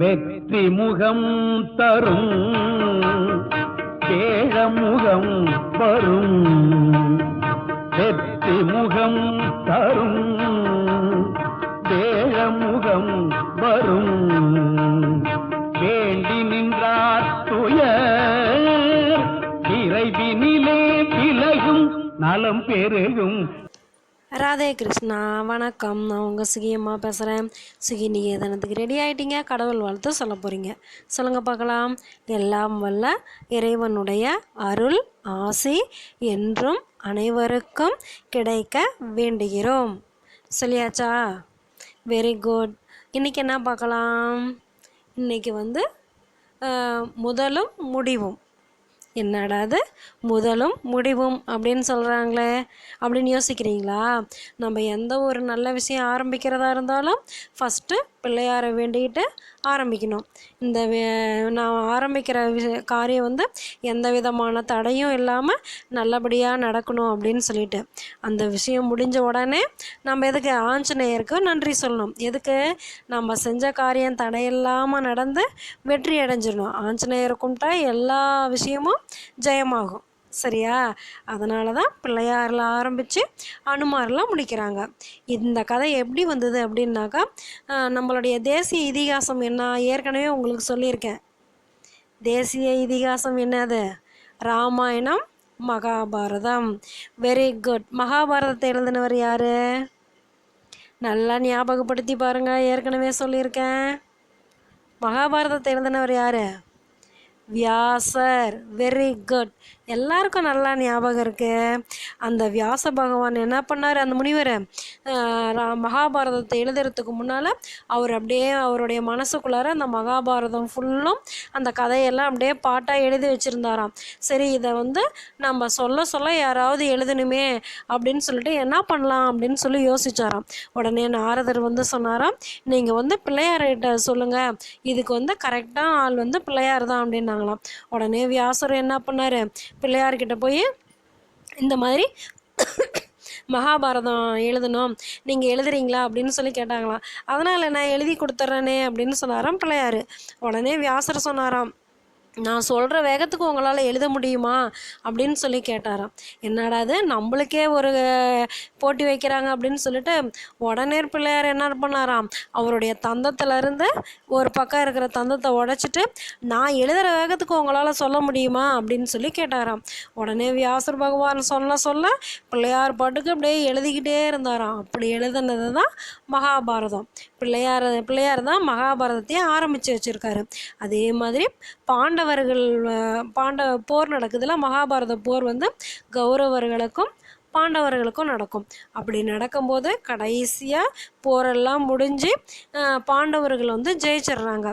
வெற்றி முகம் தரும் கேழமுகம் வரும். வெற்றி முகம் தரும் கேழமுகம் வரும். வேண்டி நின்றார் துயர் இறைவினிலே விலகும் நலம் பெருகும். ராதே கிருஷ்ணா வணக்கம். நான் உங்கள் சுகியம்மா பேசுகிறேன் சுகி நிகேதனத்துக்கு ரெடி ஆகிட்டீங்க கடவுள் வாழ்த்து சொல்ல போகிறீங்க சொல்லுங்கள் பார்க்கலாம். எல்லாம் வல்ல இறைவனுடைய அருள் ஆசி என்றும் அனைவருக்கும் கிடைக்க வேண்டுகிறோம். சொல்லியாச்சா? வெரி குட் இன்றைக்கி என்ன பார்க்கலாம்? இன்றைக்கி வந்து முதலும் முடிவும். என்னடாது முதலும் முடிவும் அப்படின்னு சொல்கிறாங்களே அப்படின்னு யோசிக்கிறீங்களா? நம்ம எந்த ஒரு நல்ல விஷயம் ஆரம்பிக்கிறதா இருந்தாலும் ஃபஸ்ட்டு பிள்ளையாரை வேண்டிக்கிட்டு ஆரம்பிக்கணும். இந்த வே- நான் ஆரம்பிக்கிற விஷ- காரியம் வந்து எந்த விதமான தடையும் இல்லாமல் நல்லபடியாக நடக்கணும் அப்படின்னு சொல்லிட்டு. அந்த விஷயம் முடிஞ்ச உடனே நம்ம எதுக்கு ஆஞ்சநேயருக்கு நன்றி சொல்லணும். எதுக்கு? நம்ம செஞ்ச காரியம் தடையில்லாமல் நடந்து வெற்றி அடைஞ்சிடணும். ஆஞ்சநேயரை கும்பிட்டா எல்லா விஷயமும் ஜெயமாகும். சரியா? அதனால தான் பிள்ளையாரில் ஆரம்பித்து அனுமாரெலாம் முடிக்கிறாங்க. இந்த கதை எப்படி வந்தது அப்படின்னாக்கா நம்மளுடைய தேசிய இதிகாசம் என்ன? ஏற்கனவே உங்களுக்கு சொல்லியிருக்கேன். தேசிய இதிகாசம் என்னது? ராமாயணம் மகாபாரதம். வெரி குட் மகாபாரதத்தை எழுதினவர் யார்? நல்லா ஞாபகப்படுத்தி பாருங்கள் ஏற்கனவே சொல்லியிருக்கேன். மகாபாரதத்தை எழுதினவர் யார்? வியாசர் வெரி குட் எல்லாருக்கும் நல்லா ஞாபகம் இருக்குது அந்த வியாச பகவான் என்ன பண்ணார்? அந்த முனிவர் ரா- மகாபாரதத்தை எழுதுறதுக்கு முன்னால் அவர் அப்படியே அவருடைய மனசுக்குள்ளார அந்த மகாபாரதம் ஃபுல்லும் அந்த கதையெல்லாம் அப்படியே பாட்டாக எழுதி வச்சுருந்தாராம். சரி இதை வந்து நம்ம சொல்ல சொல்ல யாராவது எழுதணுமே அப்படின்னு சொல்லிட்டு என்ன பண்ணலாம் அப்படின்னு சொல்லி யோசிச்சாராம். உடனே நாரதர் வந்து சொன்னாராம் நீங்கள் வந்து பிள்ளையார்கிட்ட சொல்லுங்கள் இதுக்கு வந்து கரெக்டாக ஆள் வந்து பிள்ளையார் தான் அப்படின்னாங்களாம். உடனே வியாசர் என்ன பண்ணார்? பிள்ளையார்கிட்ட போய் இந்த மாதிரி மகாபாரதம் எழுதணும். நீங்கள் எழுதுறீங்களா அப்படின்னு சொல்லி கேட்டாங்களாம். அதனால் நான் எழுதி கொடுத்துட்றேனே அப்படின்னு சொன்னாராம் பிள்ளையார். உடனே வியாசர் சொன்னாராம். நான் சொல்கிற வேகத்துக்கு உங்களால் எழுத முடியுமா அப்படின்னு சொல்லி கேட்டாராம். என்னடா அது நம்மளுக்கே ஒரு போட்டி வைக்கிறாங்க அப்படின்னு சொல்லிட்டு உடனே பிள்ளையார் என்ன பண்ணாராம்? அவருடைய தந்தத்துல இருந்து ஒரு பக்கம் இருக்கிற தந்தத்தை உடைச்சிட்டு நான் எழுதுகிற வேகத்துக்கு உங்களால் சொல்ல முடியுமா அப்படின்னு சொல்லி கேட்டாராம். உடனே வியாசர் பகவான் சொல்ல சொல்ல பிள்ளையார் பாட்டுக்கு அப்படியே எழுதிக்கிட்டே இருந்தாராம். அப்படி எழுதுனது தான் மகாபாரதம். பிள்ளையார் பிள்ளையார் தான் மகாபாரதத்தையே ஆரம்பித்து வச்சுருக்காரு. அதே மாதிரி பாண்ட பாண்டவர்கள் அஹ், பாண்டவ போர் நடக்குதுல மகாபாரத போர் வந்து கௌரவர்களுக்கும் பாண்டவர்களுக்கும் நடக்கும். அப்படி நடக்கும்போது கடைசியாக போரெல்லாம் முடிஞ்சு பாண்டவர்கள் வந்து ஜெயிச்சிடுறாங்க.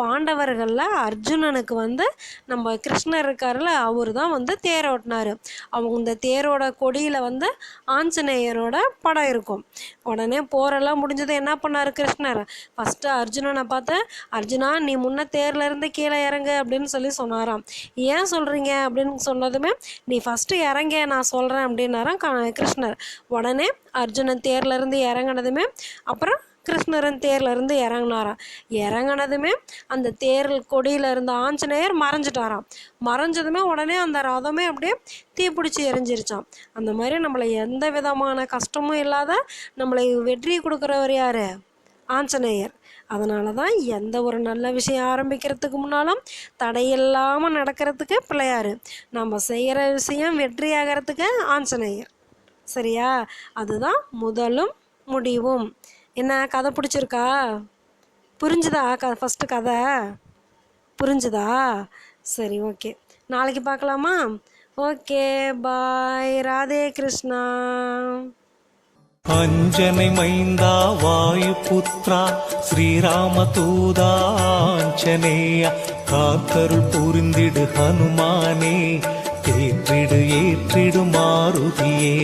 பாண்டவர்களில் அர்ஜுனனுக்கு வந்து நம்ம கிருஷ்ணர் இருக்கார்ல அவர் தான் வந்து தேர் ஓட்டினார். அவங்க இந்த தேரோட கொடியில் வந்து ஆஞ்சநேயரோட படம் இருக்கும். உடனே போரெல்லாம் முடிஞ்சது என்ன பண்ணார் கிருஷ்ணர்? ஃபஸ்ட்டு அர்ஜுனனை பார்த்து அர்ஜுனா நீ முன்ன தேர்லேருந்து கீழே இறங்கு அப்படின்னு சொல்லி சொன்னாராம். ஏன் சொல்கிறீங்க அப்படின்னு சொன்னதுமே நீ ஃபஸ்ட்டு இறங்க நான் சொல்கிறேன் அப்படின்னாராம் கிருஷ்ணர். உடனே அர்ஜுனன் தேர்லேருந்து இறங்கினதுமே இறங்குனதுமே அப்புறம் கிருஷ்ணரன் தேர்ல இருந்து இறங்குனாராம். இறங்குனதுமே அந்த தேர் கொடியில இருந்த ஆஞ்சநேயர் மறைஞ்சிட்டாராம். மறைஞ்சதுமே உடனே அந்த ரதமே அப்படியே தீப்பிடிச்சி எரிஞ்சிருச்சான் அந்த மாதிரி நம்மளை எந்த விதமான கஷ்டமும் இல்லாத நம்மளை வெற்றி கொடுக்குறவர் யாரு? ஆஞ்சநேயர். அதனால தான் எந்த ஒரு நல்ல விஷயம் ஆரம்பிக்கிறதுக்கு முன்னாலும் தடையில்லாமல் நடக்கிறதுக்கு பிள்ளையார். நம்ம செய்கிற விஷயம் வெற்றி ஆகிறதுக்கு ஆஞ்சநேயர். சரியா? அதுதான் முதலும் முடிவும். என்ன கதை பிடிச்சிருக்கா? புரிஞ்சுதா க ஃபஸ்ட்டு கதை? புரிஞ்சுதா? சரி ஓகே நாளைக்கு பார்க்கலாமா ஓகே பாய் ராதே கிருஷ்ணா. அஞ்சனை மைந்தா வாயுபுத்ரா ஸ்ரீராம தூதாஞ்சனேயா காத்தருள் புரிந்திடு ஹனுமானே ஏற்றிடு ஏற்றிடு மாருதியே.